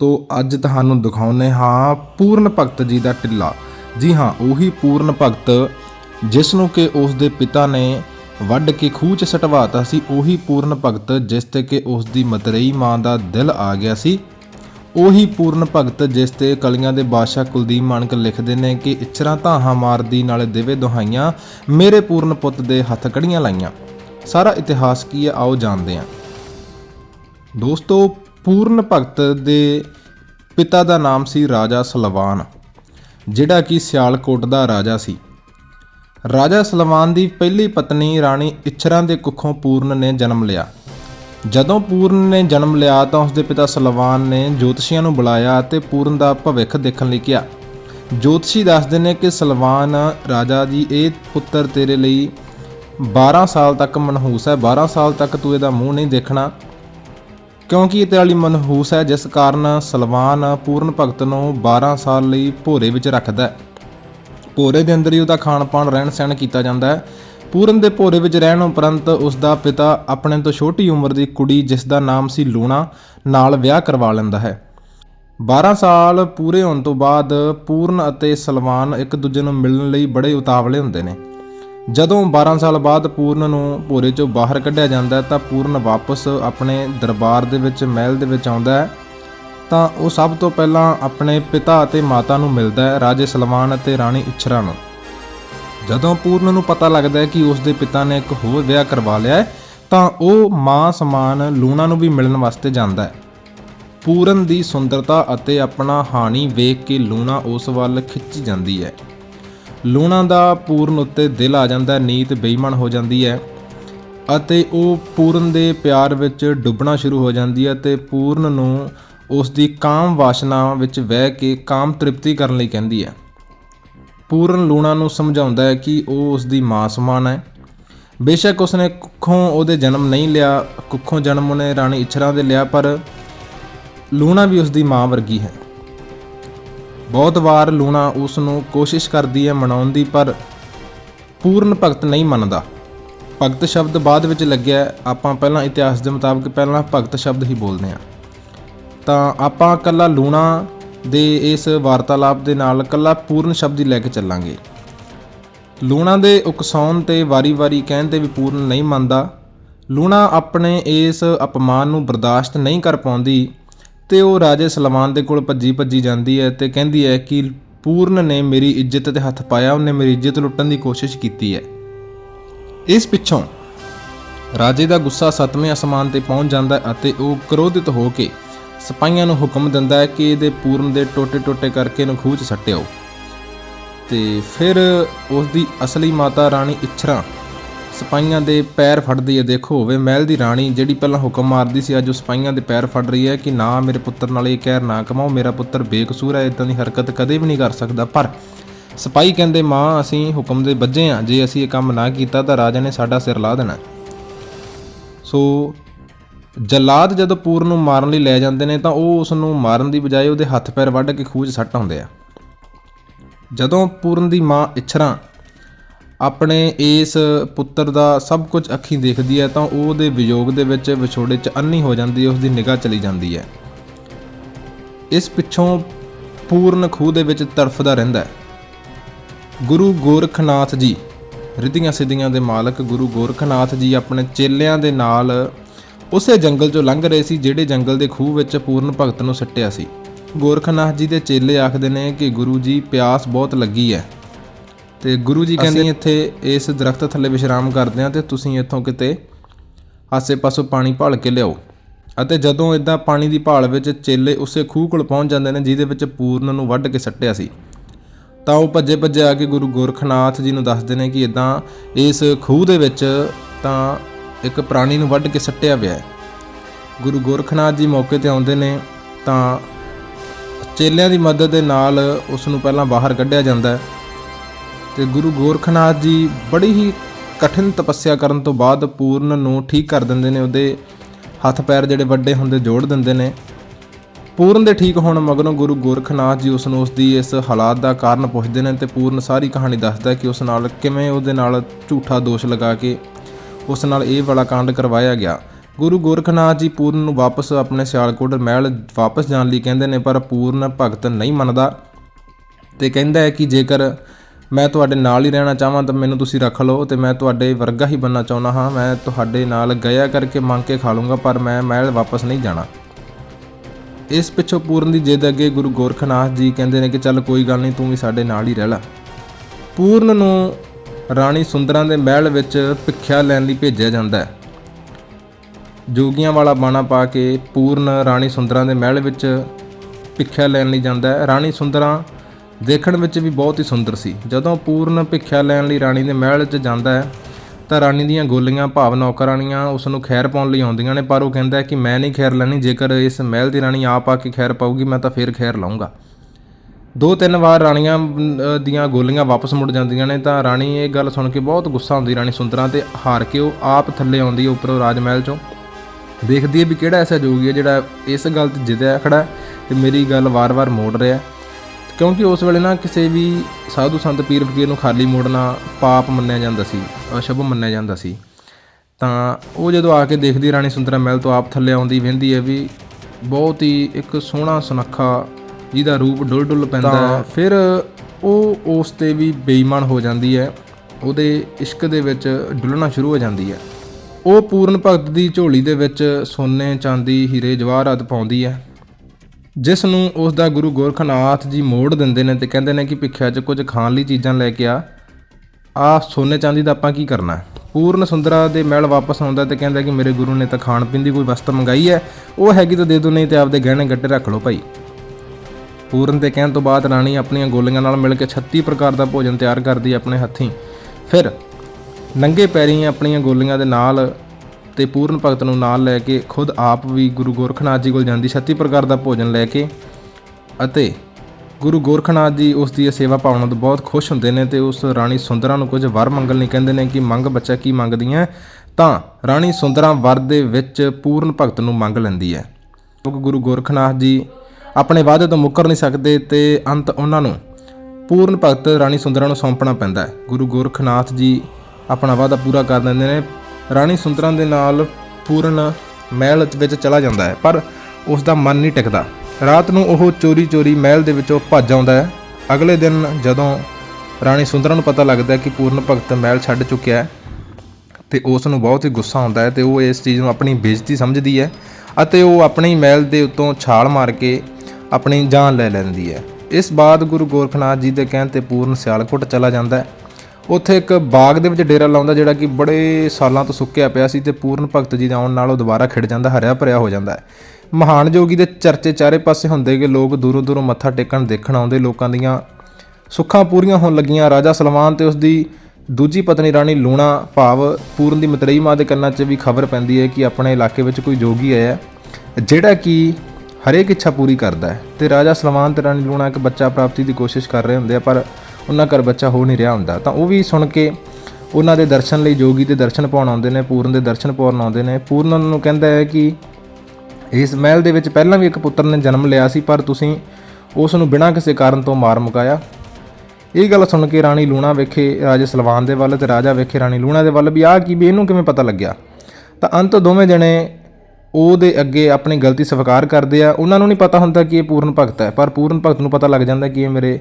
ਤੋਂ ਅੱਜ ਤੁਹਾਨੂੰ ਦਿਖਾਉਨੇ ਹਾਂ ਪੂਰਨ ਭਗਤ ਜੀ ਦਾ ਟਿੱਲਾ। ਜੀ ਹਾਂ, ਉਹੀ ਪੂਰਨ ਭਗਤ ਜਿਸ ਨੂੰ ਕਿ ਉਸ ਦੇ ਪਿਤਾ ਨੇ ਵੱਢ ਕੇ ਖੂਹ 'ਚ ਸਟਵਾਤਾ ਸੀ, ਉਹੀ ਪੂਰਨ ਭਗਤ ਜਿਸ ਤੇ ਕਿ ਉਸ ਦੀ ਮਤਰੇਈ ਮਾਂ ਦਾ ਦਿਲ ਆ ਗਿਆ ਸੀ। ਉਹੀ ਪੂਰਨ ਭਗਤ ਜਿਸ ਤੇ ਕਲੀਆਂ ਦੇ ਬਾਦਸ਼ਾਹ ਕੁਲਦੀਪ ਮਾਨਕ ਲਿਖਦੇ ਨੇ ਕਿ ਇਚਰਾ ਧਾਹਾਂ ਮਾਰਦੀ ਨਾਲੇ ਦੇਵੇ ਦੁਹਾਈਆਂ ਮੇਰੇ ਪੂਰਨ ਪੁੱਤ ਦੇ ਹੱਥ ਕੜੀਆਂ ਲਾਈਆਂ। ਸਾਰਾ ਇਤਿਹਾਸ ਕੀ ਹੈ? ਆਓ ਜਾਣਦੇ ਹਾਂ। ਦੋਸਤੋ ਪੂਰਨ ਭਗਤ ਦੇ ਪਿਤਾ ਦਾ ਨਾਮ ਸੀ ਰਾਜਾ ਸਲਵਾਨ, ਜਿਹੜਾ ਕਿ ਸਿਆਲਕੋਟ ਦਾ ਰਾਜਾ ਸੀ। ਰਾਜਾ ਸਲਵਾਨ ਦੀ ਪਹਿਲੀ ਪਤਨੀ ਰਾਣੀ ਇਛਰਾਂ ਦੇ ਕੁੱਖੋਂ ਪੂਰਨ ਨੇ ਜਨਮ ਲਿਆ। ਜਦੋਂ ਪੂਰਨ ਨੇ ਜਨਮ ਲਿਆ ਤਾਂ ਉਸਦੇ ਪਿਤਾ ਸਲਵਾਨ ਨੇ ਜੋਤਸ਼ੀਆਂ ਨੂੰ ਬੁਲਾਇਆ ਅਤੇ ਪੂਰਨ ਦਾ ਭਵਿੱਖ ਦੇਖਣ ਲਈ ਕਿਹਾ। ਜੋਤਸ਼ੀ ਦੱਸਦੇ ਨੇ ਕਿ ਸਲਵਾਨ, ਰਾਜਾ ਜੀ, ਇਹ ਪੁੱਤਰ ਤੇਰੇ ਲਈ 12 ਸਾਲ ਤੱਕ ਮਨਹੂਸ ਹੈ 12 ਸਾਲ ਤੱਕ ਤੂੰ ਇਹਦਾ ਮੂੰਹ ਨਹੀਂ ਦੇਖਣਾ। ਕਿਉਂਕਿ ਇਹ ਤੇ ਵਾਲੀ ਮਨਹੂਸ ਹੈ, ਜਿਸ ਕਾਰਨ ਸਲਵਾਨ ਪੂਰਨ ਭਗਤ ਨੂੰ 12 ਸਾਲ ਲਈ ਭੋਰੇ ਵਿੱਚ ਰੱਖਦਾ ਹੈ। ਭੋਰੇ ਦੇ ਅੰਦਰ ਹੀ ਉਹਦਾ ਖਾਣ ਪਾਣ ਰਹਿਣ ਸਹਿਣ ਕੀਤਾ ਜਾਂਦਾ ਹੈ। ਪੂਰਨ ਦੇ ਭੋਰੇ ਵਿੱਚ ਰਹਿਣ ਉਪਰੰਤ ਉਸ ਦਾ ਪਿਤਾ ਆਪਣੇ ਤੋਂ ਛੋਟੀ ਉਮਰ ਦੀ ਕੁੜੀ, ਜਿਸ ਦਾ ਨਾਮ ਸੀ ਲੂਣਾ, ਨਾਲ ਵਿਆਹ ਕਰਵਾ ਲੈਂਦਾ ਹੈ। 12 ਸਾਲ ਪੂਰੇ ਹੋਣ ਤੋਂ ਬਾਅਦ ਪੂਰਨ ਅਤੇ ਸਲਵਾਨ ਇੱਕ ਦੂਜੇ ਨੂੰ ਮਿਲਣ ਲਈ ਬੜੇ ਉਤਾਵਲੇ ਹੁੰਦੇ ਨੇ। ਜਦੋਂ 12 ਸਾਲ ਬਾਅਦ ਪੂਰਨ ਨੂੰ ਭੋਰੇ ਚੋਂ ਬਾਹਰ ਕੱਢਿਆ ਜਾਂਦਾ ਤਾਂ ਪੂਰਨ ਵਾਪਸ ਆਪਣੇ ਦਰਬਾਰ ਦੇ ਵਿੱਚ, ਮਹਿਲ ਦੇ ਵਿੱਚ ਆਉਂਦਾ ਹੈ। ਤਾਂ ਉਹ ਸਭ ਤੋਂ ਪਹਿਲਾਂ ਆਪਣੇ ਪਿਤਾ ਅਤੇ ਮਾਤਾ ਨੂੰ ਮਿਲਦਾ ਹੈ, ਰਾਜੇ ਸਲਵਾਨ ਅਤੇ ਰਾਣੀ ਇਛਰਾ ਨੂੰ। ਜਦੋਂ ਪੂਰਨ ਨੂੰ ਪਤਾ ਲੱਗਦਾ ਹੈ ਕਿ ਉਸ ਦੇ ਪਿਤਾ ਨੇ ਇੱਕ ਹੋਰ ਵਿਆਹ ਕਰਵਾ ਲਿਆ ਹੈ, ਤਾਂ ਉਹ ਮਾਂ ਸਮਾਨ ਲੂਣਾ ਨੂੰ ਵੀ ਮਿਲਣ ਵਾਸਤੇ ਜਾਂਦਾ ਹੈ। ਪੂਰਨ ਦੀ ਸੁੰਦਰਤਾ ਅਤੇ ਆਪਣਾ ਹਾਣੀ ਵੇਖ ਕੇ ਲੂਣਾ ਉਸ ਵੱਲ ਖਿੱਚੀ ਜਾਂਦੀ ਹੈ। ਲੂਣਾ ਦਾ ਪੂਰਨ ਉੱਤੇ ਦਿਲ ਆ ਜਾਂਦਾ, ਨੀਤ ਬੇਈਮਾਨ ਹੋ ਜਾਂਦੀ ਹੈ ਅਤੇ ਉਹ ਪੂਰਨ ਦੇ ਪਿਆਰ ਵਿੱਚ ਡੁੱਬਣਾ ਸ਼ੁਰੂ ਹੋ ਜਾਂਦੀ ਹੈ ਤੇ ਪੂਰਨ ਨੂੰ ਉਸ ਦੀ ਕਾਮ ਵਾਸ਼ਨਾ ਵਿੱਚ ਵਹਿ ਕੇ ਕਾਮ ਤ੍ਰਿਪਤੀ ਕਰਨ ਲਈ ਕਹਿੰਦੀ ਹੈ। ਪੂਰਨ ਲੂਣਾ ਨੂੰ ਸਮਝਾਉਂਦਾ ਹੈ ਕਿ ਉਹ ਉਸ ਦੀ ਮਾਂ ਸਮਾਨ ਹੈ। ਬੇਸ਼ੱਕ ਉਸਨੇ ਕੁੱਖੋਂ ਉਹਦੇ ਜਨਮ ਨਹੀਂ ਲਿਆ, ਕੁੱਖੋਂ ਜਨਮ ਉਹਨੇ ਰਾਣੀ ਇਛਰਾ ਦੇ ਲਿਆ, ਪਰ ਲੂਣਾ ਵੀ ਉਸ ਦੀ ਮਾਂ ਵਰਗੀ ਹੈ। ਬਹੁਤ ਵਾਰ ਲੂਣਾ ਉਸ ਨੂੰ ਕੋਸ਼ਿਸ਼ ਕਰਦੀ ਹੈ ਮਨਾਉਣ ਦੀ, ਪਰ ਪੂਰਨ ਭਗਤ ਨਹੀਂ ਮੰਨਦਾ। ਭਗਤ ਸ਼ਬਦ ਬਾਅਦ ਵਿੱਚ ਲੱਗਿਆ, ਆਪਾਂ ਪਹਿਲਾਂ ਇਤਿਹਾਸ ਦੇ ਮੁਤਾਬਕ ਪਹਿਲਾਂ ਭਗਤ ਸ਼ਬਦ ਹੀ ਬੋਲਦੇ ਹਾਂ। ਤਾਂ ਆਪਾਂ ਕੱਲਾ ਲੂਣਾ ਦੇ ਇਸ ਵਾਰਤਾਲਾਪ ਦੇ ਨਾਲ ਕੱਲਾ ਪੂਰਨ ਸ਼ਬਦ ਹੀ ਲੈ ਕੇ ਚੱਲਾਂਗੇ। ਲੂਣਾ ਦੇ ਉਕਸਾਉਣ ਤੇ ਵਾਰੀ-ਵਾਰੀ ਕਹਿਣ ਤੇ ਵੀ ਪੂਰਨ ਨਹੀਂ ਮੰਨਦਾ। ਲੂਣਾ ਆਪਣੇ ਇਸ ਅਪਮਾਨ ਨੂੰ ਬਰਦਾਸ਼ਤ ਨਹੀਂ ਕਰ ਪਾਉਂਦੀ। ਤੇ ਉਹ ਰਾਜੇ ਸਲਮਾਨ ਦੇ ਕੋਲ ਭੱਜੀ ਭੱਜੀ ਜਾਂਦੀ ਹੈ ਤੇ ਕਹਿੰਦੀ ਹੈ ਕਿ ਪੂਰਨ ਨੇ ਮੇਰੀ ਇੱਜ਼ਤ ਤੇ ਹੱਥ ਪਾਇਆ, ਉਹਨੇ ਮੇਰੀ ਇੱਜ਼ਤ ਲੁੱਟਣ ਦੀ ਕੋਸ਼ਿਸ਼ ਕੀਤੀ ਹੈ। ਇਸ ਪਿੱਛੋਂ ਰਾਜੇ ਦਾ ਗੁੱਸਾ ਸੱਤਵੇਂ ਅਸਮਾਨ ਤੇ ਪਹੁੰਚ ਜਾਂਦਾ ਹੈ ਅਤੇ ਉਹ ਕ੍ਰੋਧਿਤ ਹੋ ਕੇ ਸਿਪਾਹੀਆਂ ਨੂੰ ਹੁਕਮ ਦਿੰਦਾ ਹੈ ਕਿ ਇਹਦੇ ਪੂਰਨ ਦੇ ਟੋਟੇ-ਟੋਟੇ ਕਰਕੇ ਇਹਨੂੰ ਖੂਹ 'ਚ ਸੱਟਿਓ। ਤੇ ਫਿਰ ਉਸ ਦੀ ਅਸਲੀ ਮਾਤਾ ਰਾਣੀ ਇਛਰਾ ਸਿਪਾਹੀਆਂ ਦੇ ਪੈਰ ਫੜਦੀ ਹੈ, ਦੇਖੋ ਹੋਵੇ, ਮਹਿਲ ਦੀ ਰਾਣੀ ਜਿਹੜੀ ਪਹਿਲਾਂ ਹੁਕਮ ਮਾਰਦੀ ਸੀ, ਅੱਜ ਉਹ ਸਿਪਾਹੀਆਂ ਦੇ ਪੈਰ ਫੜ ਰਹੀ ਹੈ ਕਿ ਨਾ ਮੇਰੇ ਪੁੱਤਰ ਨਾਲ ਇਹ ਕਹਿਰ ਨਾ ਕਮਾਓ, ਮੇਰਾ ਪੁੱਤਰ ਬੇਕਸੂਰ ਹੈ ਇਦਾਂ ਦੀ ਹਰਕਤ ਕਦੇ ਵੀ ਨਹੀਂ ਕਰ ਸਕਦਾ। ਪਰ ਸਿਪਾਹੀ ਕਹਿੰਦੇ, ਮਾਂ, ਅਸੀਂ ਹੁਕਮ ਦੇ ਬੱਝੇ ਆ ਜੇ ਅਸੀਂ ਇਹ ਕੰਮ ਨਾ ਕੀਤਾ ਤਾਂ ਰਾਜਾ ਨੇ ਸਾਡਾ ਸਿਰ ਲਾ ਦੇਣਾ ਸੋ ਜਲਾਦ ਜਦੋਂ ਪੂਰਨ ਨੂੰ ਮਾਰਨ ਲਈ ਲੈ ਜਾਂਦੇ ਨੇ, ਤਾਂ ਉਹ ਉਸ ਨੂੰ ਮਾਰਨ ਦੀ ਬਜਾਏ ਉਹਦੇ ਹੱਥ ਪੈਰ ਵੱਢ ਕੇ ਖੂਹ 'ਚ ਸੱਟ ਆਉਂਦੇ ਆ। ਜਦੋਂ ਪੂਰਨ ਦੀ ਮਾਂ ਇਛਰਾ ਆਪਣੇ ਇਸ ਪੁੱਤਰ ਦਾ ਸਭ ਕੁਝ ਅੱਖੀਂ ਦੇਖਦੀ ਹੈ ਤਾਂ ਉਹਦੇ ਵਿਯੋਗ ਦੇ ਵਿੱਚ ਵਿਛੋੜੇ 'ਚ ਅੰਨੀ ਹੋ ਜਾਂਦੀ ਹੈ ਉਸ ਦੀ ਨਿਗਾਹ ਚਲੀ ਜਾਂਦੀ ਹੈ। ਇਸ ਪਿੱਛੋਂ ਪੂਰਨ ਖੂਹ ਦੇ ਵਿੱਚ ਤੜਫਦਾ ਰਹਿੰਦਾ ਹੈ। ਗੁਰੂ ਗੋਰਖਨਾਥ ਜੀ, ਰਿਧੀਆਂ ਸਿੱਧੀਆਂ ਦੇ ਮਾਲਕ ਗੁਰੂ ਗੋਰਖਨਾਥ ਜੀ ਆਪਣੇ ਚੇਲਿਆਂ ਦੇ ਨਾਲ ਉਸੇ ਜੰਗਲ 'ਚੋਂ ਲੰਘ ਰਹੇ ਸੀ, ਜਿਹੜੇ ਜੰਗਲ ਦੇ ਖੂਹ ਵਿੱਚ ਪੂਰਨ ਭਗਤ ਨੂੰ ਸੱਟਿਆ ਸੀ। ਗੋਰਖਨਾਥ ਜੀ ਦੇ ਚੇਲੇ ਆਖਦੇ ਨੇ ਕਿ ਗੁਰੂ ਜੀ, ਪਿਆਸ ਬਹੁਤ ਲੱਗੀ ਹੈ। ਤੇ ਗੁਰੂ ਜੀ ਕਹਿੰਦੇ ਇੱਥੇ ਇਸ ਦਰਖਤ ਥੱਲੇ ਵਿਸ਼ਰਾਮ ਕਰਦੇ ਆ ਤੇ ਤੁਸੀਂ ਇੱਥੋਂ ਕਿਤੇ ਆਸੇ-ਪਾਸੋਂ ਪਾਣੀ ਭਾਲ ਕੇ ਲਿਆਓ। ਅਤੇ ਜਦੋਂ ਇਦਾਂ ਪਾਣੀ ਦੀ ਭਾਲ ਵਿੱਚ ਚੇਲੇ ਉਸੇ ਖੂਹ ਕੋਲ ਪਹੁੰਚ ਜਾਂਦੇ ਨੇ ਜਿਹਦੇ ਵਿੱਚ ਪੂਰਨ ਨੂੰ ਵੱਢ ਕੇ ਸੱਟਿਆ ਸੀ। ਤਾਂ ਉਹ ਭੱਜੇ ਭੱਜੇ ਆ ਕੇ ਗੁਰੂ ਗੋਰਖਨਾਥ ਜੀ ਨੂੰ ਦੱਸਦੇ ਨੇ ਕਿ ਇਦਾਂ ਇਸ ਖੂਹ ਦੇ ਵਿੱਚ ਤਾਂ ਇੱਕ ਪ੍ਰਾਣੀ ਨੂੰ ਵੱਢ ਕੇ ਸੱਟਿਆ ਪਿਆ ਹੈ। ਗੁਰੂ ਗੋਰਖਨਾਥ ਜੀ ਮੌਕੇ ਤੇ ਆਉਂਦੇ ਨੇ ਤਾਂ ਚੇਲਿਆਂ ਦੀ ਮਦਦ ਦੇ ਨਾਲ ਉਸ ਨੂੰ ਪਹਿਲਾਂ ਬਾਹਰ ਕੱਢਿਆ ਜਾਂਦਾ ਹੈ। ਤੇ ਗੁਰੂ ਗੋਰਖਨਾਥ ਜੀ ਬੜੀ ਹੀ ਕਠਿਨ ਤਪੱਸਿਆ ਕਰਨ ਤੋਂ ਬਾਅਦ ਪੂਰਨ ਨੂੰ ਠੀਕ ਕਰ ਦਿੰਦੇ ਨੇ, ਉਹਦੇ ਹੱਥ ਪੈਰ ਜਿਹੜੇ ਵੱਡੇ ਹੁੰਦੇ ਜੋੜ ਦਿੰਦੇ ਨੇ। ਪੂਰਨ ਦੇ ਠੀਕ ਹੋਣ ਮਗਰੋਂ ਗੁਰੂ ਗੋਰਖਨਾਥ ਜੀ ਉਸ ਨੂੰ ਉਸ ਦੀ ਇਸ ਹਾਲਾਤ ਦਾ ਕਾਰਨ ਪੁੱਛਦੇ ਨੇ ਤੇ ਪੂਰਨ ਸਾਰੀ ਕਹਾਣੀ ਦੱਸਦਾ ਕਿ ਉਸ ਨਾਲ ਕਿਵੇਂ ਉਹਦੇ ਨਾਲ ਝੂਠਾ ਦੋਸ਼ ਲਗਾ ਕੇ ਉਸ ਨਾਲ ਇਹ ਵਾਲਾ ਕਾਂਡ ਕਰਵਾਇਆ ਗਿਆ। ਗੁਰੂ ਗੋਰਖਨਾਥ ਜੀ ਪੂਰਨ ਨੂੰ ਵਾਪਸ ਆਪਣੇ ਸਿਆਲਕੋਟ ਮਹਿਲ ਵਾਪਸ ਜਾਣ ਲਈ ਕਹਿੰਦੇ ਨੇ, ਪਰ ਪੂਰਨ ਭਗਤ ਨਹੀਂ ਮੰਨਦਾ ਤੇ ਕਹਿੰਦਾ ਹੈ ਕਿ ਜੇਕਰ ਮੈਂ ਤੁਹਾਡੇ ਨਾਲ ਹੀ ਰਹਿਣਾ ਚਾਹਾਂ ਤਾਂ ਮੈਨੂੰ ਤੁਸੀਂ ਰੱਖ ਲਓ ਤੇ ਮੈਂ ਤੁਹਾਡੇ ਵਰਗਾ ਹੀ ਬੰਨਾ ਚਾਹੁੰਦਾ ਹਾਂ। ਮੈਂ ਤੁਹਾਡੇ ਨਾਲ ਗਿਆ ਕਰਕੇ ਮੰਗ ਕੇ ਖਾ ਲੂੰਗਾ, ਪਰ ਮੈਂ ਮਹਿਲ ਵਾਪਸ ਨਹੀਂ ਜਾਣਾ। ਇਸ ਪਿੱਛੋਂ ਪੂਰਨ ਦੀ ਜਿੱਦ ਅੱਗੇ ਗੁਰੂ ਗੋਰਖਨਾਥ ਜੀ ਕਹਿੰਦੇ ਨੇ ਕਿ ਚੱਲ ਕੋਈ ਗੱਲ ਨਹੀਂ, ਤੂੰ ਵੀ ਸਾਡੇ ਨਾਲ ਹੀ ਰਹਿ ਲੈ। ਪੂਰਨ ਨੂੰ ਰਾਣੀ ਸੁੰਦਰਾਂ ਦੇ ਮਹਿਲ ਵਿੱਚ ਭਿੱਖਿਆ ਲੈਣ ਲਈ ਭੇਜਿਆ ਜਾਂਦਾ ਹੈ। ਜੋਗੀਆਂ ਵਾਲਾ ਬਾਣਾ ਪਾ ਕੇ ਪੂਰਨ ਰਾਣੀ ਸੁੰਦਰਾਂ ਦੇ ਮਹਿਲ ਵਿੱਚ ਭਿੱਖਿਆ ਲੈਣ ਲਈ ਜਾਂਦਾ ਹੈ। ਰਾਣੀ ਸੁੰਦਰਾਂ ਦੇਖਣ ਵਿੱਚ ਵੀ ਬਹੁਤ ਹੀ ਸੁੰਦਰ ਸੀ। ਜਦੋਂ ਪੂਰਨ ਭਿੱਖਿਆ ਲੈਣ ਲਈ ਰਾਣੀ ਦੇ ਮਹਿਲ 'ਚ ਜਾਂਦਾ ਹੈ, ਤਾਂ ਰਾਣੀ ਦੀਆਂ ਗੋਲੀਆਂ ਭਾਵ ਨੌਕਰਾਣੀਆਂ ਉਸ ਨੂੰ ਖੈਰ ਪਾਉਣ ਲਈ ਆਉਂਦੀਆਂ ਨੇ, ਪਰ ਉਹ ਕਹਿੰਦਾ ਹੈ ਕਿ ਮੈਂ ਨਹੀਂ ਖੈਰ ਲੈਣੀ, ਜੇਕਰ ਇਸ ਮਹਿਲ ਦੀ ਰਾਣੀ ਆਪ ਆ ਕੇ ਖੈਰ ਪਾਊਗੀ, ਮੈਂ ਤਾਂ ਫੇਰ ਖੈਰ ਲਾਉਂਗਾ ਦੋ ਤਿੰਨ ਵਾਰ ਰਾਣੀਆਂ ਦੀਆਂ ਗੋਲੀਆਂ ਵਾਪਸ ਮੁੜ ਜਾਂਦੀਆਂ ਨੇ, ਤਾਂ ਰਾਣੀ ਇਹ ਗੱਲ ਸੁਣ ਕੇ ਬਹੁਤ ਗੁੱਸਾ ਹੁੰਦੀ ਰਾਣੀ ਸੁੰਦਰਾਂ ਤੇ ਹਾਰ ਕੇ ਉਹ ਆਪ ਥੱਲੇ ਆਉਂਦੀ ਹੈ ਉੱਪਰੋਂ ਰਾਜ ਮਹਿਲ ਚੋਂ। ਦੇਖਦੀ ਹੈ ਵੀ ਕਿਹੜਾ ਐਸਾ ਜੋਗੀ ਹੈ ਜਿਹੜਾ ਇਸ ਗੱਲ ਤੇ ਜਿੱਦਿਆ ਖੜਾ ਹੈ ਤੇ ਮੇਰੀ ਗੱਲ ਵਾਰ-ਵਾਰ ਮੋੜ ਰਿਹਾ ਕਿਉਂਕਿ ਉਸ ਵੇਲੇ ਨਾ ਕਿਸੇ ਵੀ ਸਾਧੂ ਸੰਤ ਪੀਰ ਫਕੀਰ ਨੂੰ ਖਾਲੀ ਮੋੜਨਾ ਪਾਪ ਮੰਨਿਆ ਜਾਂਦਾ ਸੀ ਅਸ਼ੁਭ ਮੰਨਿਆ ਜਾਂਦਾ ਸੀ। ਤਾਂ ਉਹ ਜਦੋਂ ਆ ਕੇ ਦੇਖਦੀ ਰਾਣੀ ਸੁੰਦਰਾ ਮਹਿਲ ਤੋਂ ਆਪ ਥੱਲੇ ਆਉਂਦੀ ਵਹਿੰਦੀ ਹੈ ਵੀ ਬਹੁਤ ਹੀ ਇੱਕ ਸੋਹਣਾ ਸੁਨੱਖਾ ਜਿਹਦਾ ਰੂਪ ਡੁੱਲ ਡੁੱਲ ਪੈਂਦਾ ਹੈ। ਫਿਰ ਉਹ ਉਸ ਤੇ ਵੀ ਬੇਈਮਾਨ ਹੋ ਜਾਂਦੀ ਹੈ ਉਹਦੇ ਇਸ਼ਕ ਦੇ ਵਿੱਚ ਡੁੱਲਣਾ ਸ਼ੁਰੂ ਹੋ ਜਾਂਦੀ ਹੈ। ਉਹ ਪੂਰਨ ਭਗਤ ਦੀ ਝੋਲੀ ਦੇ ਵਿੱਚ ਸੋਨੇ ਚਾਂਦੀ ਹੀਰੇ ਜਵਾਹਰਾਤ ਪਾਉਂਦੀ ਹੈ। ਜਿਸ ਨੂੰ ਉਸ ਦਾ ਗੁਰੂ ਗੋਰਖਨਾਥ ਜੀ ਮੋੜ ਦਿੰਦੇ ਨੇ ਤੇ ਕਹਿੰਦੇ ਨੇ ਕਿ ਭਿੱਖਿਆ 'ਚ ਕੁਝ ਖਾਣ ਲਈ ਚੀਜ਼ਾਂ ਲੈ ਕੇ ਆ। ਆ ਸੋਨੇ ਚਾਂਦੀ ਦਾ ਆਪਾਂ ਕੀ ਕਰਨਾ? ਪੂਰਨ ਸੁੰਦਰਾ ਦੇ ਮਹਿਲ ਵਾਪਸ ਆਉਂਦਾ ਤੇ ਕਹਿੰਦਾ ਕਿ ਮੇਰੇ ਗੁਰੂ ਨੇ ਤਾਂ ਖਾਣ ਪੀਣ ਦੀ ਕੋਈ ਵਸਤ ਮੰਗਾਈ ਹੈ। ਉਹ ਹੈਗੀ ਤਾਂ ਦੇ ਦਿਓ ਨਹੀਂ ਤੇ ਆਪਦੇ ਗਹਿਣੇ ਗੱਟੇ ਰੱਖ ਲਓ ਭਾਈ। ਪੂਰਨ ਦੇ ਕਹਿਣ ਤੋਂ ਬਾਅਦ ਰਾਣੀ ਆਪਣੀਆਂ ਗੋਲੀਆਂ ਨਾਲ ਮਿਲ ਕੇ 36 ਪ੍ਰਕਾਰ ਦਾ ਭੋਜਨ ਤਿਆਰ ਕਰਦੀ ਆਪਣੇ ਹੱਥੀਂ। ਫਿਰ ਨੰਗੇ ਪੈਰੀਂ ਆਪਣੀਆਂ ਗੋਲੀਆਂ ਦੇ ਨਾਲ ਤੇ ਪੂਰਨ ਭਗਤ ਨੂੰ ਨਾਲ ਲੈ ਕੇ ਖੁਦ ਆਪ ਵੀ ਗੁਰੂ ਗੋਰਖਨਾਥ ਜੀ ਕੋਲ ਜਾਂਦੀ 36 ਪ੍ਰਕਾਰ ਦਾ ਭੋਜਨ ਲੈ ਕੇ ਅਤੇ ਗੁਰੂ ਗੋਰਖਨਾਥ ਜੀ ਉਸ ਦੀ ਸੇਵਾ ਭਾਵਨਾ ਤੋਂ ਬਹੁਤ ਖੁਸ਼ ਹੁੰਦੇ ਨੇ ਤੇ ਉਸ ਰਾਣੀ ਸੁੰਦਰਾਂ ਨੂੰ ਕੁਝ ਵਰ ਮੰਗਣ ਲਈ ਕਹਿੰਦੇ ਨੇ ਕਿ ਮੰਗ ਬੱਚਾ ਕੀ ਮੰਗਦੀਆਂ ਤਾਂ ਰਾਣੀ ਸੁੰਦਰਾਂ ਵਰ ਦੇ ਵਿੱਚ ਪੂਰਨ ਭਗਤ ਨੂੰ ਮੰਗ ਲੈਂਦੀ ਹੈ। ਕਿਉਂਕਿ ਗੁਰੂ ਗੋਰਖਨਾਥ ਜੀ ਆਪਣੇ ਵਾਅਦੇ ਤੋਂ ਮੁੱਕਰ ਨਹੀਂ ਸਕਦੇ ਤੇ ਅੰਤ ਉਹਨਾਂ ਨੂੰ ਪੂਰਨ ਭਗਤ ਰਾਣੀ ਸੁੰਦਰਾਂ ਨੂੰ ਸੌਂਪਣਾ ਪੈਂਦਾ ਹੈ। ਗੁਰੂ ਗੋਰਖਨਾਥ ਜੀ ਆਪਣਾ ਵਾਅਦਾ ਪੂਰਾ ਕਰ ਦਿੰਦੇ ਨੇ। ਰਾਣੀ ਸੁੰਦਰਾਂ ਦੇ ਨਾਲ ਪੂਰਨ ਮਹਿਲ ਵਿੱਚ ਚਲਾ ਜਾਂਦਾ ਹੈ, ਪਰ ਉਸ ਦਾ ਮਨ ਨਹੀਂ ਟਿਕਦਾ। ਰਾਤ ਨੂੰ ਉਹ ਚੋਰੀ-ਚੋਰੀ ਮਹਿਲ ਦੇ ਵਿੱਚੋਂ ਭੱਜ ਆਉਂਦਾ ਹੈ। ਅਗਲੇ ਦਿਨ ਜਦੋਂ ਰਾਣੀ ਸੁੰਦਰਾਂ ਨੂੰ ਪਤਾ ਲੱਗਦਾ ਹੈ ਕਿ ਪੂਰਨ ਭਗਤ ਮਹਿਲ ਛੱਡ ਚੁੱਕਿਆ ਹੈ, ਤੇ ਉਸ ਨੂੰ ਬਹੁਤ ਹੀ ਗੁੱਸਾ ਆਉਂਦਾ ਹੈ ਤੇ ਉਹ ਇਸ ਚੀਜ਼ ਨੂੰ ਆਪਣੀ ਬੇਇੱਜ਼ਤੀ ਸਮਝਦੀ ਹੈ ਅਤੇ ਉਹ ਆਪਣੇ ਮਹਿਲ ਦੇ ਉੱਤੋਂ ਛਾਲ ਮਾਰ ਕੇ ਆਪਣੀ ਜਾਨ ਲੈ ਲੈਂਦੀ ਹੈ। ਇਸ ਬਾਅਦ ਗੁਰੂ ਗੋਰਖਨਾਥ ਜੀ ਦੇ ਕਹਿਣ ਤੇ ਪੂਰਨ ਸਿਆਲਕੋਟ ਚਲਾ ਜਾਂਦਾ ਹੈ। ਉੱਥੇ ਇੱਕ ਬਾਗ ਦੇ ਵਿੱਚ ਡੇਰਾ ਲਾਉਂਦਾ ਜਿਹੜਾ ਕਿ ਬੜੇ ਸਾਲਾਂ ਤੋਂ ਸੁੱਕਿਆ ਪਿਆ ਸੀ ਤੇ ਪੂਰਨ ਭਗਤ ਜੀ ਦੇ ਆਉਣ ਨਾਲ ਉਹ ਦੁਬਾਰਾ ਖਿੜ ਜਾਂਦਾ, ਹਰਿਆ ਭਰਿਆ ਹੋ ਜਾਂਦਾ ਹੈ। ਮਹਾਨ ਜੋਗੀ ਦੇ ਚਰਚੇ ਚਾਰੇ ਪਾਸੇ ਹੁੰਦੇ ਕਿ ਲੋਕ ਦੂਰੋਂ ਦੂਰੋਂ ਮੱਥਾ ਟੇਕਣ, ਦੇਖਣ ਆਉਂਦੇ, ਲੋਕਾਂ ਦੀਆਂ ਸੁੱਖਾਂ ਪੂਰੀਆਂ ਹੋਣ ਲੱਗੀਆਂ। ਰਾਜਾ ਸਲਮਾਨ ਤੇ ਉਸ ਦੀ ਦੂਜੀ ਪਤਨੀ ਰਾਣੀ ਲੂਣਾ ਭਾਵ ਪੂਰਨ ਦੀ ਮਤਰੇਈ ਮਾਂ ਦੇ ਕੰਨਾਂ 'ਚ ਵੀ ਖਬਰ ਪੈਂਦੀ ਹੈ ਕਿ ਆਪਣੇ ਇਲਾਕੇ ਵਿੱਚ ਕੋਈ ਜੋਗੀ ਆਇਆ ਹੈ, ਜਿਹੜਾ ਕਿ ਹਰੇਕ ਇੱਛਾ ਪੂਰੀ ਕਰਦਾ ਹੈ। ਤੇ ਰਾਜਾ ਸਲਮਾਨ ਤੇ ਰਾਣੀ ਲੂਣਾ ਇੱਕ ਬੱਚਾ ਪ੍ਰਾਪਤੀ ਦੀ ਕੋਸ਼ਿਸ਼ ਕਰ ਰਹੇ ਹੁੰਦੇ ਆ, ਪਰ ਉਹਨਾਂ ਘਰ ਬੱਚਾ ਹੋ ਨਹੀਂ ਰਿਹਾ ਹੁੰਦਾ। ਤਾਂ ਉਹ ਵੀ ਸੁਣ ਕੇ ਉਹਨਾਂ ਦੇ ਦਰਸ਼ਨ ਲਈ ਜੋਗੀ ਦੇ ਦਰਸ਼ਨ ਪਾਉਣ ਆਉਂਦੇ ਨੇ, ਪੂਰਨ ਦੇ ਦਰਸ਼ਨ ਪਾਉਣ ਆਉਂਦੇ ਨੇ। ਪੂਰਨ ਉਹਨਾਂ ਨੂੰ ਕਹਿੰਦਾ ਹੈ ਕਿ ਇਸ ਮਹਿਲ ਦੇ ਵਿੱਚ ਪਹਿਲਾਂ ਵੀ ਇੱਕ ਪੁੱਤਰ ਨੇ ਜਨਮ ਲਿਆ ਸੀ, ਪਰ ਤੁਸੀਂ ਉਸ ਨੂੰ ਬਿਨਾਂ ਕਿਸੇ ਕਾਰਨ ਤੋਂ ਮਾਰ ਮੁਕਾਇਆ। ਇਹ ਗੱਲ ਸੁਣ ਕੇ ਰਾਣੀ ਲੂਣਾ ਵੇਖੇ, ਰਾਜੇ ਸਲਵਾਨ ਦੇ ਵੱਲ ਤੇ ਰਾਜਾ ਵੇਖੇ ਰਾਣੀ ਲੂਣਾ ਦੇ ਵੱਲ ਵੀ ਆਹ ਕੀ ਵੀ ਇਹਨੂੰ ਕਿਵੇਂ ਪਤਾ ਲੱਗਿਆ? ਤਾਂ ਅੰਤ ਦੋਵੇਂ ਜਣੇ ਉਹਦੇ ਅੱਗੇ ਆਪਣੀ ਗਲਤੀ ਸਵੀਕਾਰ ਕਰਦੇ ਆ। ਉਹਨਾਂ ਨੂੰ ਨਹੀਂ ਪਤਾ ਹੁੰਦਾ ਕਿ ਇਹ ਪੂਰਨ ਭਗਤ ਹੈ, ਪਰ ਪੂਰਨ ਭਗਤ ਨੂੰ ਪਤਾ ਲੱਗ ਜਾਂਦਾ ਕਿ ਇਹ ਮੇਰੇ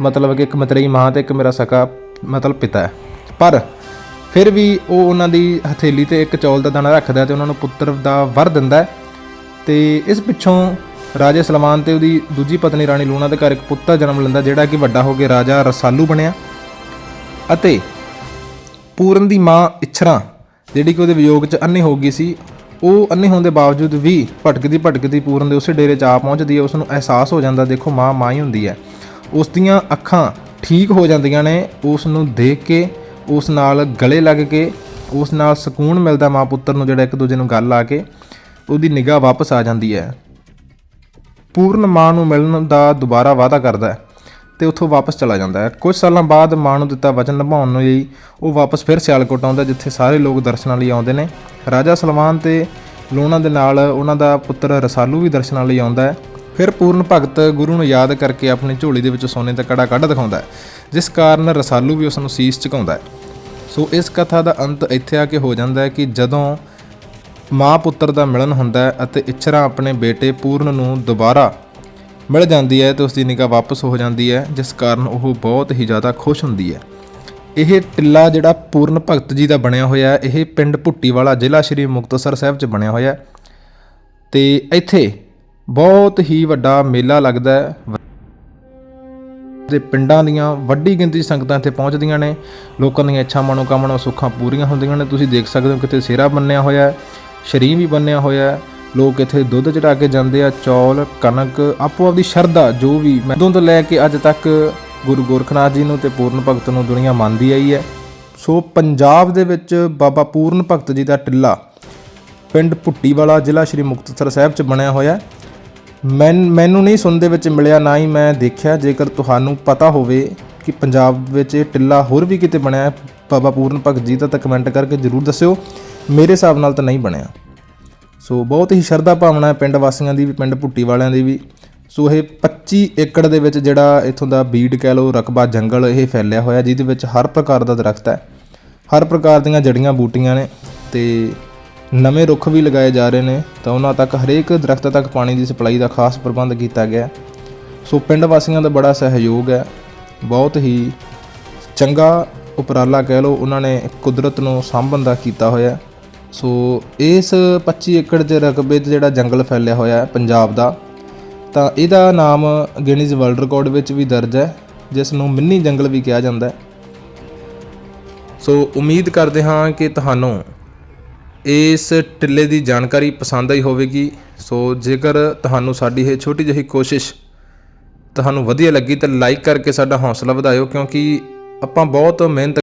ਮਤਲਬ ਕਿ ਇੱਕ ਮਤਰੇਈ ਮਾਂ ਤੇ ਇੱਕ ਮੇਰਾ ਸਕਾ ਮਤਲਬ ਪਿਤਾ ਹੈ। ਪਰ ਫਿਰ ਵੀ ਉਹ ਉਹਨਾਂ ਦੀ ਹਥੇਲੀ ਤੇ ਇੱਕ ਚੌਲ ਦਾ ਦਾਣਾ ਰੱਖਦਾ ਹੈ ਤੇ ਉਹਨਾਂ ਨੂੰ ਪੁੱਤਰ ਦਾ ਵਰ ਦਿੰਦਾ ਹੈ। ਤੇ ਇਸ ਪਿੱਛੋਂ ਰਾਜੇ ਸਲਮਾਨ ਤੇ ਉਹਦੀ ਦੂਜੀ ਪਤਨੀ ਰਾਣੀ ਲੂਣਾ ਦੇ ਘਰ ਇੱਕ ਪੁੱਤਰ ਜਨਮ ਲੈਂਦਾ, ਜਿਹੜਾ ਕਿ ਵੱਡਾ ਹੋ ਕੇ ਰਾਜਾ ਰਸਾਲੂ ਬਣਿਆ। ਅਤੇ ਪੂਰਨ ਦੀ ਮਾਂ ਇਛਰਾ, ਜਿਹੜੀ ਕਿ ਉਹਦੇ ਵਿਯੋਗ 'ਚ ਅੰਨੀ ਹੋ ਗਈ ਸੀ, ਉਹ ਅੰਨੀ ਹੋਣ ਦੇ ਬਾਵਜੂਦ ਵੀ ਭਟਕਦੀ ਭਟਕਦੀ ਪੂਰਨ ਦੇ ਉਸੇ ਡੇਰੇ 'ਚ ਆ ਪਹੁੰਚਦੀ ਹੈ, ਉਸ ਨੂੰ ਅਹਿਸਾਸ ਹੋ ਜਾਂਦਾ, ਦੇਖੋ ਮਾਂ ਮਾਂ ਹੀ ਹੁੰਦੀ ਹੈ। ਉਸ ਦੀਆਂ ਅੱਖਾਂ ਠੀਕ ਹੋ ਜਾਂਦੀਆਂ ਨੇ, ਉਸ ਨੂੰ ਦੇਖ ਕੇ, ਉਸ ਨਾਲ ਗਲੇ ਲੱਗ ਕੇ, ਉਸ ਨਾਲ ਸਕੂਨ ਮਿਲਦਾ ਮਾਂ ਪੁੱਤਰ ਨੂੰ ਜਿਹੜਾ ਇੱਕ ਦੂਜੇ ਨੂੰ ਗੱਲ ਆ ਕੇ, ਉਹਦੀ ਨਿਗਾਹ ਵਾਪਸ ਆ ਜਾਂਦੀ ਹੈ। ਪੂਰਨ ਮਾਂ ਨੂੰ ਮਿਲਣ ਦਾ ਦੁਬਾਰਾ ਵਾਅਦਾ ਕਰਦਾ ਹੈ ਤੇ ਉੱਥੋਂ ਵਾਪਸ ਚਲਾ ਜਾਂਦਾ ਹੈ। ਕੁਝ ਸਾਲਾਂ ਬਾਅਦ ਮਾਂ ਨੂੰ ਦਿੱਤਾ ਵਚਨ ਨਿਭਾਉਣ ਨੂੰ ਲਈ, ਉਹ ਵਾਪਸ ਫਿਰ ਸਿਆਲਕੋਟ ਆਉਂਦਾ ਜਿੱਥੇ ਸਾਰੇ ਲੋਕ ਦਰਸ਼ਨਾਂ ਲਈ ਆਉਂਦੇ ਨੇ। ਰਾਜਾ ਸਲਮਾਨ ਤੇ ਲੂਣਾ ਦੇ ਨਾਲ ਉਹਨਾਂ ਦਾ ਪੁੱਤਰ ਰਸਾਲੂ ਵੀ ਦਰਸ਼ਨਾਂ ਲਈ ਆਉਂਦਾ ਹੈ। ਫਿਰ ਪੂਰਨ ਭਗਤ ਗੁਰੂ ਨੂੰ ਯਾਦ ਕਰਕੇ ਆਪਣੀ ਝੋਲੀ ਦੇ ਵਿੱਚੋਂ ਸੋਨੇ ਦਾ ਕੜਾ ਕੱਢ ਦਿਖਾਉਂਦਾ ਹੈ, ਜਿਸ ਕਾਰਨ ਰਸਾਲੂ ਵੀ ਉਸ ਨੂੰ ਸੀਸ ਝੁਕਾਉਂਦਾ ਹੈ। ਸੋ ਇਸ ਕਥਾ ਦਾ ਅੰਤ ਇੱਥੇ ਆ ਕੇ ਹੋ ਜਾਂਦਾ ਹੈ ਕਿ ਜਦੋਂ ਮਾਂ ਪੁੱਤਰ ਦਾ ਮਿਲਨ ਹੁੰਦਾ ਹੈ ਅਤੇ ਇਚਰਾ ਆਪਣੇ ਬੇਟੇ ਪੂਰਨ ਨੂੰ ਦੁਬਾਰਾ ਮਿਲ ਜਾਂਦੀ ਹੈ ਤੇ ਉਸ ਦੀ ਨਿਗਾਹ ਵਾਪਸ ਹੋ ਜਾਂਦੀ ਹੈ, ਜਿਸ ਕਾਰਨ ਉਹ ਬਹੁਤ ਹੀ ਜ਼ਿਆਦਾ ਖੁਸ਼ ਹੁੰਦੀ ਹੈ। ਇਹ ਟਿੱਲਾ ਜਿਹੜਾ ਪੂਰਨ ਭਗਤ ਜੀ ਦਾ ਬਣਿਆ ਹੋਇਆ ਹੈ, ਇਹ ਪਿੰਡ ਭੁੱਟੀ ਵਾਲਾ ਜ਼ਿਲ੍ਹਾ ਸ਼੍ਰੀ ਮੁਕਤਸਰ ਸਾਹਿਬ 'ਚ ਬਣਿਆ ਹੋਇਆ ਹੈ। ਤੇ ਇੱਥੇ ਬਹੁਤ ਹੀ ਵੱਡਾ ਮੇਲਾ ਲੱਗਦਾ ਹੈ। ਦੇ ਪਿੰਡਾਂ ਦੀਆਂ ਵੱਡੀ ਗਿਣਤੀ 'ਚ ਸੰਗਤਾਂ ਇੱਥੇ ਪਹੁੰਚਦੀਆਂ ਨੇ। ਲੋਕਾਂ ਦੀਆਂ ਇੱਛਾ ਮਨੋਕਾਮਨਾ ਸੁੱਖਾਂ ਪੂਰੀਆਂ ਹੁੰਦੀਆਂ ਨੇ। ਤੁਸੀਂ ਦੇਖ ਸਕਦੇ ਹੋ ਕਿਤੇ ਸਿਹਰਾ ਬੰਨਿਆ ਹੋਇਆ ਹੈ, ਸ਼ਰੀਂ ਵੀ ਬੰਨਿਆ ਹੋਇਆ ਹੈ। ਲੋਕ ਇੱਥੇ ਦੁੱਧ ਚੜਾ ਕੇ ਜਾਂਦੇ ਆ, ਚੌਲ, ਕਣਕ, ਆਪੋ ਆਪਦੀ ਸ਼ਰਧਾ ਜੋ ਵੀ ਮੈਂ ਉਦੋਂ ਤੋਂ ਲੈ ਕੇ ਅੱਜ ਤੱਕ ਗੁਰੂ ਗੋਰਖਨਾਥ ਜੀ ਨੂੰ ਤੇ ਪੂਰਨ ਭਗਤ ਨੂੰ ਦੁਨੀਆ ਮੰਨਦੀ ਆਈ ਹੈ। ਸੋ ਪੰਜਾਬ ਦੇ ਵਿੱਚ ਬਾਬਾ ਪੂਰਨ ਭਗਤ ਜੀ ਦਾ ਟਿੱਲਾ ਪਿੰਡ ਭੁੱਟੀ ਵਾਲਾ ਜ਼ਿਲ੍ਹਾ ਸ਼੍ਰੀ ਮੁਕਤਸਰ ਸਾਹਿਬ 'ਚ ਬਣਿਆ ਹੋਇਆ ਹੈ। ਮੈਂ ਮੈਨੂੰ ਨਹੀਂ ਸੁਣ ਦੇ ਵਿੱਚ ਮਿਲਿਆ, ਨਾ ਹੀ ਮੈਂ ਦੇਖਿਆ। ਜੇਕਰ ਤੁਹਾਨੂੰ ਪਤਾ ਹੋਵੇ ਕਿ ਪੰਜਾਬ ਵਿੱਚ ਇਹ ਟਿੱਲਾ ਹੋਰ ਵੀ ਕਿਤੇ ਬਣਿਆ ਹੈ, ਬਾਬਾ ਪੂਰਨ ਭਗਤ ਜੀ ਦਾ ਤਾਂ ਕਮੈਂਟ ਕਰਕੇ ਜਰੂਰ ਦੱਸਿਓ। ਮੇਰੇ ਹਿਸਾਬ ਨਾਲ ਤਾਂ ਨਹੀਂ ਬਣਿਆ। ਸੋ ਬਹੁਤ ਹੀ ਸ਼ਰਧਾ ਭਾਵਨਾ ਹੈ ਪਿੰਡ ਵਾਸੀਆਂ ਦੀ ਵੀ, ਪਿੰਡ ਭੁੱਟੀ ਵਾਲਿਆਂ ਦੀ ਵੀ। ਸੋ ਇਹ 25 ਏਕੜ ਦੇ ਵਿੱਚ ਜਿਹੜਾ ਇਥੋਂ ਦਾ ਬੀੜ ਕਹਿ ਲਓ, ਰਕਬਾ ਜੰਗਲ ਇਹ ਫੈਲਿਆ ਹੋਇਆ, ਜਿਹਦੇ ਵਿੱਚ ਹਰ ਪ੍ਰਕਾਰ ਦਾ ਦਰਖਤ ਹੈ। ਹਰ ਪ੍ਰਕਾਰ ਦੀਆਂ ਜੜੀਆਂ ਬੂਟੀਆਂ ਨੇ ਤੇ ਨਵੇਂ ਰੁੱਖ ਵੀ ਲਗਾਏ ਜਾ ਰਹੇ ਨੇ ਤਾਂ ਉਹਨਾਂ ਤੱਕ ਹਰੇਕ ਦਰਖਤ ਤੱਕ ਪਾਣੀ ਦੀ ਸਪਲਾਈ ਦਾ ਖਾਸ ਪ੍ਰਬੰਧ ਕੀਤਾ ਗਿਆ ਸੋ ਪਿੰਡ ਵਾਸੀਆਂ ਦਾ ਬੜਾ ਸਹਿਯੋਗ ਹੈ। ਬਹੁਤ ਹੀ ਚੰਗਾ ਉਪਰਾਲਾ ਕਹਿ ਲਓ ਉਹਨਾਂ ਨੇ ਕੁਦਰਤ ਨੂੰ ਸਾਂਭਣ ਦਾ ਕੀਤਾ ਹੋਇਆ ਸੋ ਇਸ 25 ਏਕੜ ਦੇ ਰਕਬੇ 'ਚ ਜਿਹੜਾ ਜੰਗਲ ਫੈਲਿਆ ਹੋਇਆ ਹੈ ਪੰਜਾਬ ਦਾ, ਤਾਂ ਇਹਦਾ ਨਾਮ ਗਿਨੀਜ਼ ਵਰਲਡ ਰਿਕਾਰਡ ਵਿੱਚ ਵੀ ਦਰਜ ਹੈ, ਜਿਸ ਨੂੰ ਮਿੰਨੀ ਜੰਗਲ ਵੀ ਕਿਹਾ ਜਾਂਦਾ ਹੈ। ਸੋ ਉਮੀਦ ਕਰਦੇ ਹਾਂ ਕਿ ਤੁਹਾਨੂੰ ਇਸ ਟਿੱਲੇ ਦੀ ਜਾਣਕਾਰੀ ਪਸੰਦ ਆਈ ਹੋਵੇਗੀ। ਸੋ ਜੇਕਰ ਤੁਹਾਨੂੰ ਸਾਡੀ ਇਹ ਛੋਟੀ ਜਿਹੀ ਕੋਸ਼ਿਸ਼ ਤੁਹਾਨੂੰ ਵਧੀਆ ਲੱਗੀ ਤਾਂ ਲਾਈਕ ਕਰਕੇ ਸਾਡਾ ਹੌਸਲਾ ਵਧਾਇਓ, ਕਿਉਂਕਿ ਆਪਾਂ ਬਹੁਤ ਮਿਹਨਤ